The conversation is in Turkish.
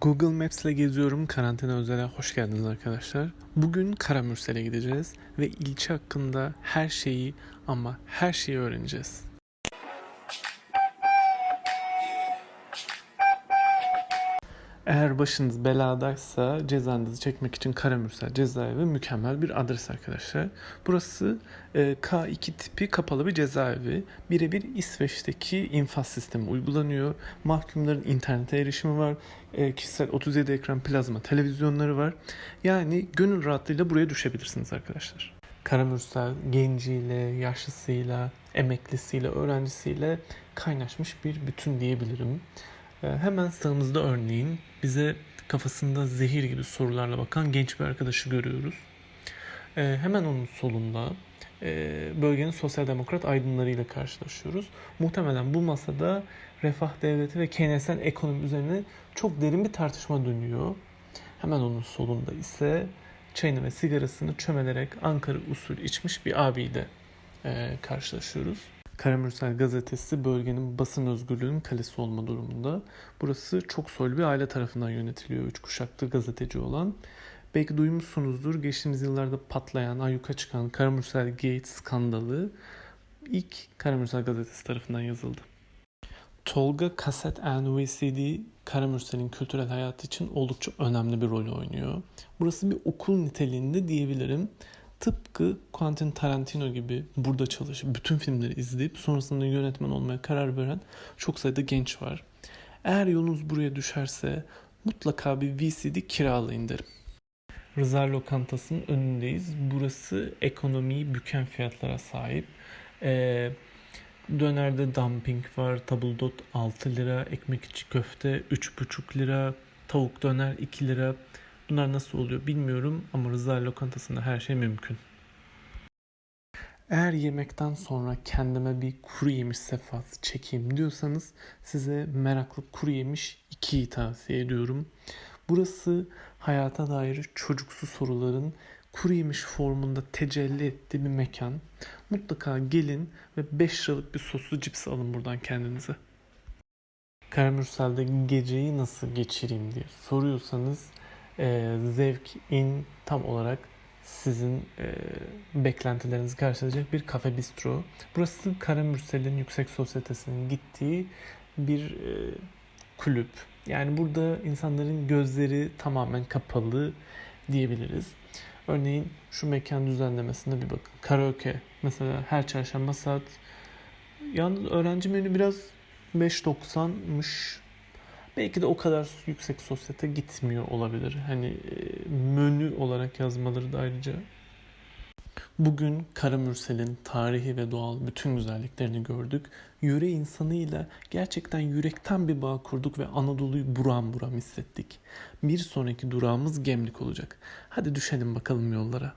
Google Maps ile geziyorum. Karantina özele hoş geldiniz arkadaşlar. Bugün Karamürsel'e gideceğiz ve ilçe hakkında her şeyi ama her şeyi öğreneceğiz. Eğer başınız beladaysa cezanızı çekmek için Karamürsel cezaevi mükemmel bir adres arkadaşlar. Burası e, K2 tipi kapalı bir cezaevi. Birebir İsveç'teki infaz sistemi uygulanıyor. Mahkumların internete erişimi var. E, kişisel 37 ekran plazma televizyonları var. Yani gönül rahatlığıyla buraya düşebilirsiniz arkadaşlar. Karamürsel genciyle, yaşlısıyla, emeklisiyle, öğrencisiyle kaynaşmış bir bütün diyebilirim. Ee, Hemen sağımızda örneğin bize kafasında zehir gibi sorularla bakan genç bir arkadaşı görüyoruz. Ee, Hemen onun solunda e, bölgenin sosyal demokrat aydınlarıyla karşılaşıyoruz. Muhtemelen bu masada refah devleti ve keynesyen ekonomi üzerine çok derin bir tartışma dönüyor. Hemen onun solunda ise çayını ve sigarasını çömelerek Ankara usul içmiş bir abiyle e, karşılaşıyoruz. Karamürsel gazetesi bölgenin basın özgürlüğünün kalesi olma durumunda. Burası çok soylu bir aile tarafından yönetiliyor. Üç kuşaktır gazeteci olan. Belki duymuşsunuzdur geçtiğimiz yıllarda patlayan, ayyuka çıkan Karamürsel Gate skandalı ilk Karamürsel gazetesi tarafından yazıldı. Tolga Kaset and VCD Karamürsel'in kültürel hayatı için oldukça önemli bir rol oynuyor. Burası bir okul niteliğinde diyebilirim. Tıpkı Quentin Tarantino gibi burada çalışıp bütün filmleri izleyip sonrasında yönetmen olmaya karar veren çok sayıda genç var. Eğer yolunuz buraya düşerse mutlaka bir VCD kiralayın derim. Rıza Lokantası'nın önündeyiz. Burası ekonomiyi büken fiyatlara sahip. Ee, dönerde dumping var. Tabuldot 6 lira. Ekmek içi köfte 3,5 lira. Tavuk döner 2 lira. Bunlar nasıl oluyor bilmiyorum ama Rıza Lokantası'nda her şey mümkün. Eğer yemekten sonra kendime bir kuru yemiş sefası çekeyim diyorsanız size meraklı kuru yemiş 2'yi tavsiye ediyorum. Burası hayata dair çocuksu soruların kuru yemiş formunda tecelli ettiği bir mekan. Mutlaka gelin ve 5 liralık bir soslu cips alın buradan kendinize. Karamürsel'de geceyi nasıl geçireyim diye soruyorsanız e, zevk in tam olarak sizin e, beklentilerinizi karşılayacak bir kafe bistro. Burası Karamürsel'in yüksek sosyetesinin gittiği bir e, kulüp. Yani burada insanların gözleri tamamen kapalı diyebiliriz. Örneğin şu mekan düzenlemesine bir bakın. Karaoke mesela her çarşamba saat yalnız öğrenci menü biraz 5.90'mış. Belki de o kadar yüksek sosyete gitmiyor olabilir. Hani e, menü olarak yazmaları da ayrıca. Bugün Karamürsel'in tarihi ve doğal bütün güzelliklerini gördük. Yöre insanıyla gerçekten yürekten bir bağ kurduk ve Anadolu'yu buram buram hissettik. Bir sonraki durağımız Gemlik olacak. Hadi düşelim bakalım yollara.